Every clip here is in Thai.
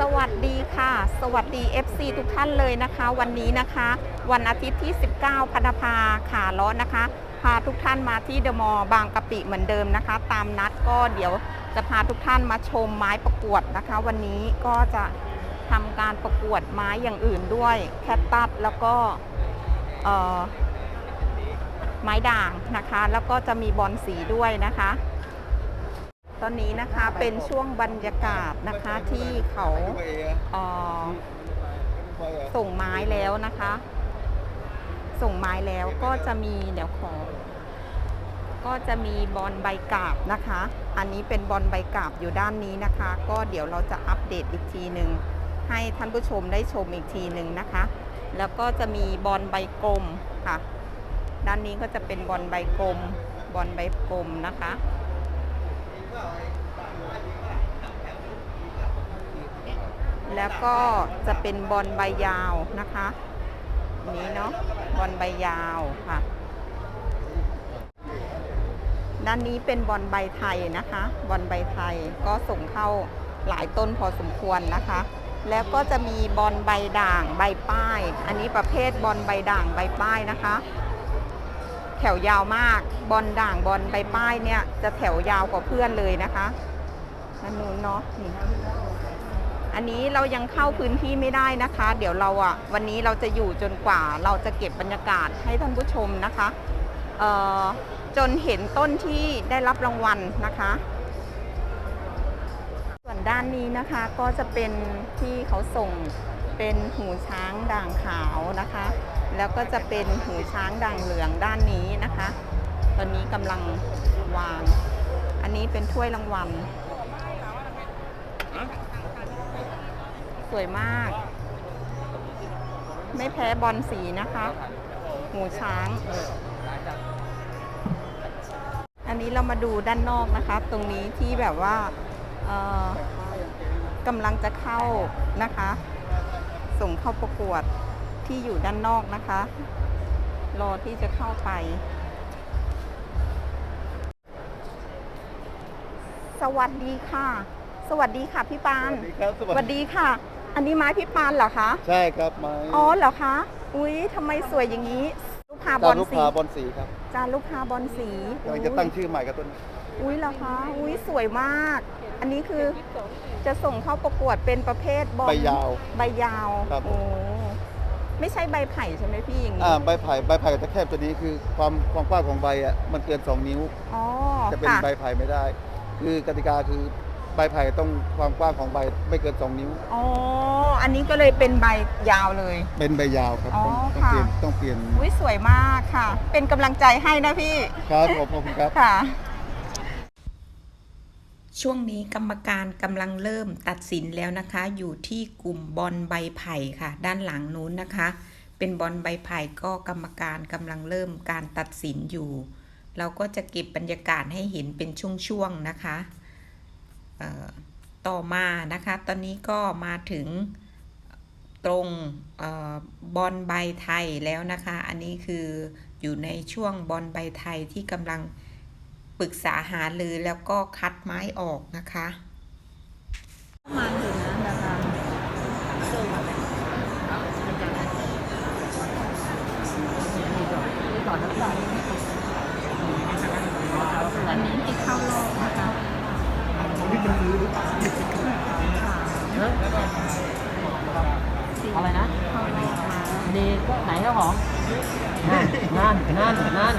สวัสดีค่ะ สวัสดี FC ทุกท่านเลยนะคะ วันนี้นะคะ วันอาทิตย์ที่ 19พฤษภาขาล้อนะคะ พาทุกท่านมาที่เดอะมอลล์บางกะปิเหมือนเดิมนะคะ ตามนัดก็เดี๋ยวจะพาทุกท่านมาชมไม้ประกวดนะคะ วันนี้ก็จะทำการประกวดไม้อย่างอื่นด้วยแคตตัสแล้วก็ไม้ด่างนะคะ แล้วก็จะมีบอลสีด้วยนะคะ ตอนนี้นะคะเป็นช่วงบรรยากาศนะคะที่เขาส่งไม้แล้วนะคะ ส่งไม้แล้วก็จะมีเดี๋ยวขอ ก็จะมีบอลใบกาบนะคะ อันนี้เป็นบอลใบกาบอยู่ด้านนี้นะคะ ก็เดี๋ยวเราจะอัปเดตอีกทีหนึ่งให้ท่านผู้ชมได้ชมอีกทีหนึ่งนะคะ แล้วก็จะมีบอลใบกลมค่ะ ด้านนี้ก็จะเป็นบอลใบกลม บอลใบกลมนะคะ แล้วก็จะเป็นบอลใบยาวนะคะนนี้เนาะบอลใบยาวค่ะ ด้านนี้เป็นบอลใบไทยนะคะ บอลใบไทยก็ส่งเข้าหลายต้นพอสมควรนะคะ แล้วก็จะมีบอลใบด่างใบป้าย อันนี้ประเภทบอลใบด่างใบป้ายนะคะ แถวยาวมากบอลด่างบอลใบป้ายเนี่ยจะแถวยาวกว่าเพื่อนเลยนะคะนั่นนู้นเนาะนี่ อันนี้เรายังเข้าพื้นที่ไม่ได้นะคะ เดี๋ยวเราอะวันนี้เราจะอยู่จนกว่าเราจะเก็บบรรยากาศให้ท่านผู้ชมนะคะเอ่อจนเห็นต้นที่ได้รับรางวัลนะคะ ส่วนด้านนี้นะคะก็จะเป็นที่เขาส่งเป็นหูช้างด่างขาวนะคะ แล้วก็จะเป็นหูช้างด่างเหลืองด้านนี้นะคะ ตอนนี้กำลังวาง อันนี้เป็นถ้วยรางวัล สวยมาก ไม่แพ้บอลสีนะคะหูช้าง อันนี้เรามาดูด้านนอกนะคะ ตรงนี้ที่แบบว่าเอ่อกำลังจะเข้านะคะ ส่งเข้าประกวดที่อยู่ด้านนอกนะคะ รอที่จะเข้าไป สวัสดีค่ะ สวัสดีค่ะพี่ปานสวัสดีครับสวัสดีค่ะ อันนี้ไม้พี่ปานเหรอคะ ใช่ครับไม้อ๋อเหรอคะ อุ๊ยทำไมสวยอย่างนี้ ลูกพาบจาอลรุสีภาบอลสีครับจานลูกพาบอลสีกำลังจะตั้งชื่อใหม่กับต้นนี้อุ๊ยเหรอคะ อุ๊ยสวยมาก อันนี้คือจะส่งเข้าประกวดเป็นประเภทบอลใบยาว ใบยาวครับโอ้ไม่ใช่ใบไผ่ใช่ไหมพี่อย่างนี้อ่าใบไผ่ใบไผ่จะแคบตัวนี้คือความความกว้างของใบอะมันเกิน 2 นิ้ว อ๋อจะเป็นค่ะใบไผ่ไม่ได้ คือกติกาคือ ใบไผ่ต้องความกว้างของใบไม่เกิน2นิ้ว อ๋อ อันนี้ก็เลยเป็นใบยาวเลย เป็นใบยาวครับอ๋อต้องต้องค่ะเปลี่ยนต้องเปลี่ยนอุ๊ยสวยมากค่ะ เป็นกำลังใจให้นะพี่ ครับผมขอบคุณครับ ค่ะ ช่วงนี้กรรมการกำลังเริ่มตัดสินแล้วนะคะ อยู่ที่กลุ่มบอลใบไผ่ค่ะ ด้านหลังนู้นนะคะ เป็นบอลใบไผ่ก็กรรมการกำลังเริ่มการตัดสินอยู่ เราก็จะเก็บบรรยากาศให้เห็นเป็นช่วงๆนะคะเอ่อ ต่อมานะคะ ตอนนี้ก็มาถึงตรงออบอลใบไทยแล้วนะคะ อันนี้คืออยู่ในช่วงบอลใบไทยที่กำลังปรึกษาหารือแล้วก็คัดไม้ออกนะคะ มาถึง อะไรนะเข้ารอบมาดีก็ไหนเจ้าของนั่นนั่นนั่นนั่นดาราน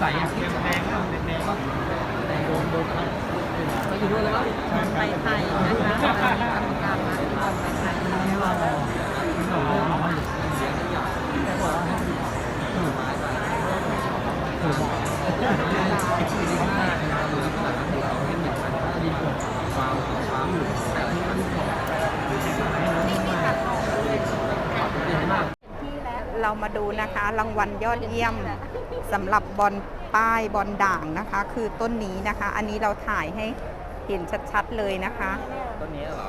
ใส่อะแดงแดงโดนโดนไปอยู่ด้วยแล้วไปไทยนะคะกรรมการมาที่บอลไปไทยแล้ว เรามาดูนะคะ รางวัลยอดเยี่ยมสำหรับบอลป้ายบอลด่างนะคะ คือต้นนี้นะคะ อันนี้เราถ่ายให้เห็นชัดๆเลยนะคะ ต้นนี้เหรอ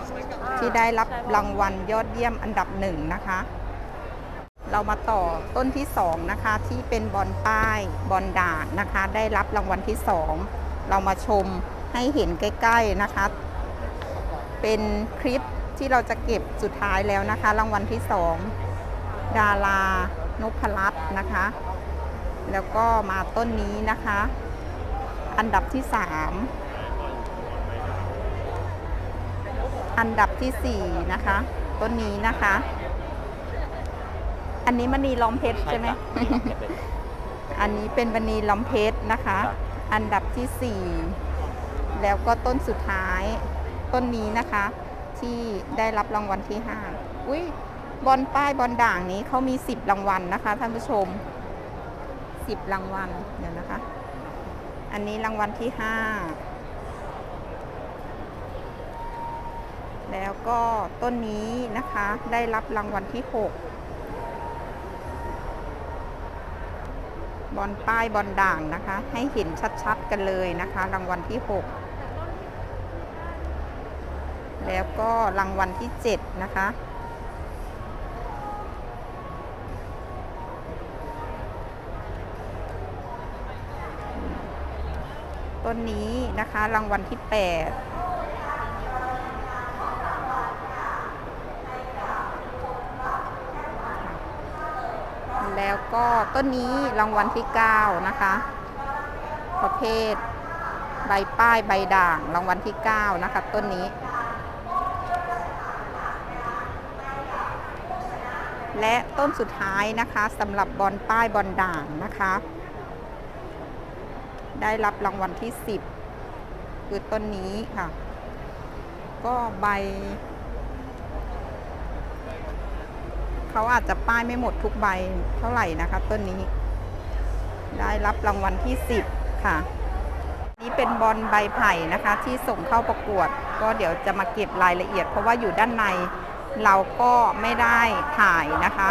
ที่ได้รับรางวัลยอดเยี่ยมอันดับหนึ่งนะคะ เรามาต่อต้นที่สองนะคะที่เป็นบอลป้ายบอลด่างนะคะ ได้รับรางวัลที่สองเรามาชมให้เห็นใกล้ ๆนะคะ เป็นคลิปที่เราจะเก็บสุดท้ายแล้วนะคะ รางวัลที่สอง ดารานพรัตน์นะคะ แล้วก็มาต้นนี้นะคะ อันดับที่สามอันดับที่สี่นะคะ ต้นนี้นะคะ อันนี้มณีล้อมเพชรใช่ไหมอันนี้เป็นมณีล้อมเพชรนะคะ อันดับที่สี่แล้วก็ต้นสุดท้ายต้นนี้นะคะ ที่ได้รับรางวัลที่ห้าอุ้ย บอลป้ายบอลด่างนี้เขามีสิบรางวัลนะคะ ท่านผู้ชมสิบรางวัลเดี๋ยวนะคะ อันนี้รางวัลที่ห้าแล้วก็ต้นนี้นะคะได้รับรางวัลที่หกบอลป้ายบอลด่างนะคะ ให้เห็นชัดๆกันเลยนะคะ รางวัลที่หกแล้วก็รางวัลที่เจ็ดนะคะ ต้นนี้นะคะ รางวัลที่ 8แล้วก็ต้นนี้รางวัลที่ 9 นะคะ ประเภท ใบป้ายใบด่างรางวัลที่ 9 นะคะ ต้นนี้ และต้นสุดท้ายนะคะสำหรับบอลป้ายบอลด่างนะคะ ได้รับรางวัลที่ 10 คือต้นนี้ค่ะ ก็ใบ เขาอาจจะป้ายไม่หมดทุกใบเท่าไหร่นะคะ ต้นนี้ ได้รับรางวัลที่ 10 ค่ะ นี่เป็นบอลใบไผ่นะคะ ที่ส่งเข้าประกวด ก็เดี๋ยวจะมาเก็บรายละเอียด เพราะว่าอยู่ด้านในเราก็ไม่ได้ถ่ายนะคะ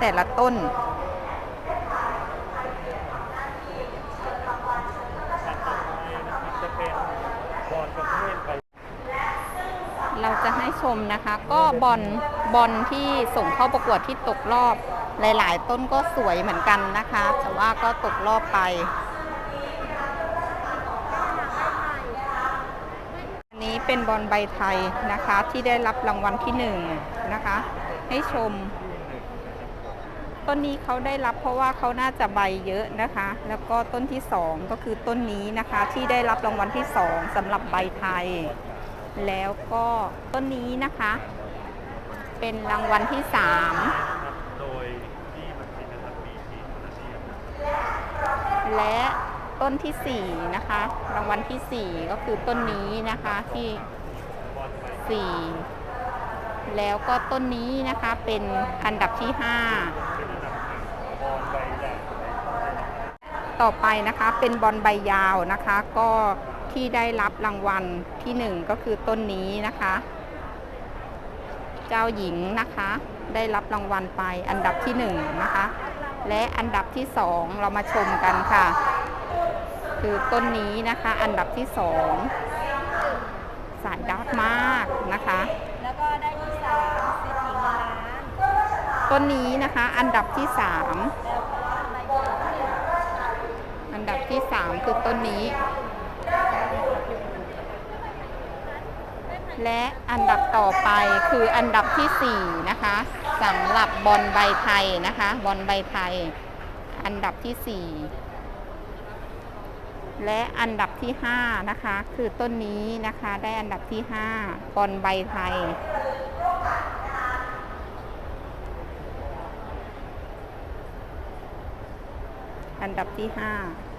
แต่ละต้น จะเป็นบอลประเภทใบ เรา จะให้ชมนะคะ ก็บอลบอลที่ส่งเข้าประกวดที่ตกรอบหลาย ๆ ต้นก็สวยเหมือนกันนะคะ แต่ว่าก็ตกรอบไปอันนี้เป็นบอลใบไทยนะคะที่ได้รับรางวัลที่หนึ่งนะคะ ให้ชม ต้นนี้เขาได้รับเพราะว่าเขาน่าจะใบเยอะนะคะ แล้วก็ต้นที่สองก็คือต้นนี้นะคะที่ได้รับรางวัลที่สองสำหรับใบไทย แล้วก็ต้นนี้นะคะ เป็นรางวัลที่สามโดยที่มันเป็นนะครับมีทีมอาเซียนและต้นที่สี่นะคะ รางวัลที่สี่ก็คือต้นนี้นะคะที่สี่แล้วก็ต้นนี้นะคะเป็นอันดับที่ห้าต่อไปนะคะเป็นบอลใบยาวนะคะก็ ที่ได้รับรางวัลที่หนึ่งก็คือต้นนี้นะคะ เจ้าหญิงนะคะ ได้รับรางวัลไปอันดับที่หนึ่งนะคะ และอันดับที่สองเรามาชมกันค่ะ คือต้นนี้นะคะ อันดับที่สองสายดักมากนะคะ แล้วก็ได้ที่สามเศรษฐีเงินล้านต้นนี้นะคะ อันดับที่สามแล้วก็ใบเดียวอันดับที่สามคือต้นนี้ และอันดับต่อไปคืออันดับที่ 4 นะคะสำหรับบอลใบไทยนะคะบอลใบไทย อันดับที่ 4 และอันดับที่ 5 นะคะ คือต้นนี้นะคะได้อันดับที่ 5 บอลใบไทย อันดับที่ 5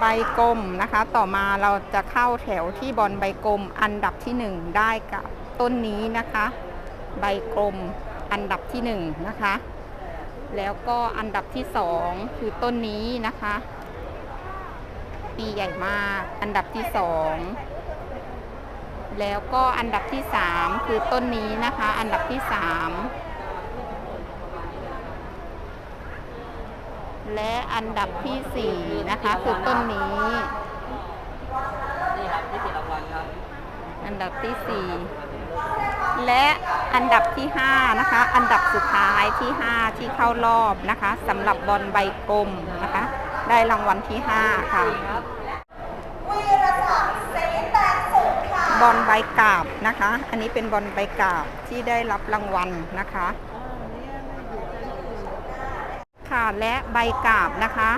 ใบกลมนะคะ ต่อมาเราจะเข้าแถวที่บอลใบกลมอันดับที่ 1 ได้กับต้นนี้นะคะ ใบกลมอันดับที่ 1 นะคะ แล้วก็อันดับที่ 2 คือต้นนี้นะคะปีใหญ่มากอันดับที่ 2 แล้วก็อันดับที่ 3 คือต้นนี้นะคะ อันดับที่ 3 และอันดับที่สี่นะคะ คือต้นนี้ นี่ครับที่ติดรางวัลครับ อันดับที่สี่และอันดับที่ห้านะคะ อันดับสุดท้ายที่ห้าที่เข้ารอบนะคะสำหรับบอลใบกลมนะคะ ได้รางวัลที่ห้าค่ะบอลใบกาบนะคะ อันนี้เป็นบอลใบกาบที่ได้รับรางวัลนะคะ ค่ะ และใบกาบนะคะ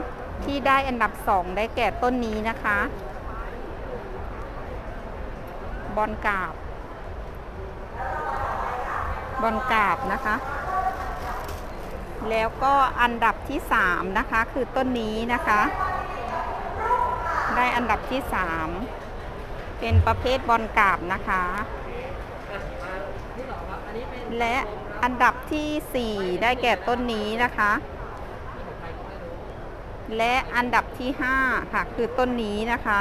ที่ได้อันดับสองได้แก่ต้นนี้นะคะ บอลกาบ บอลกาบนะคะ แล้วก็อันดับที่สามนะคะ คือต้นนี้นะคะ ได้อันดับที่สามเป็นประเภทบอลกาบนะคะ และอันดับที่ 4 ได้แก่ต้นนี้นะคะ และอันดับที่ 5 ค่ะ คือต้นนี้นะคะ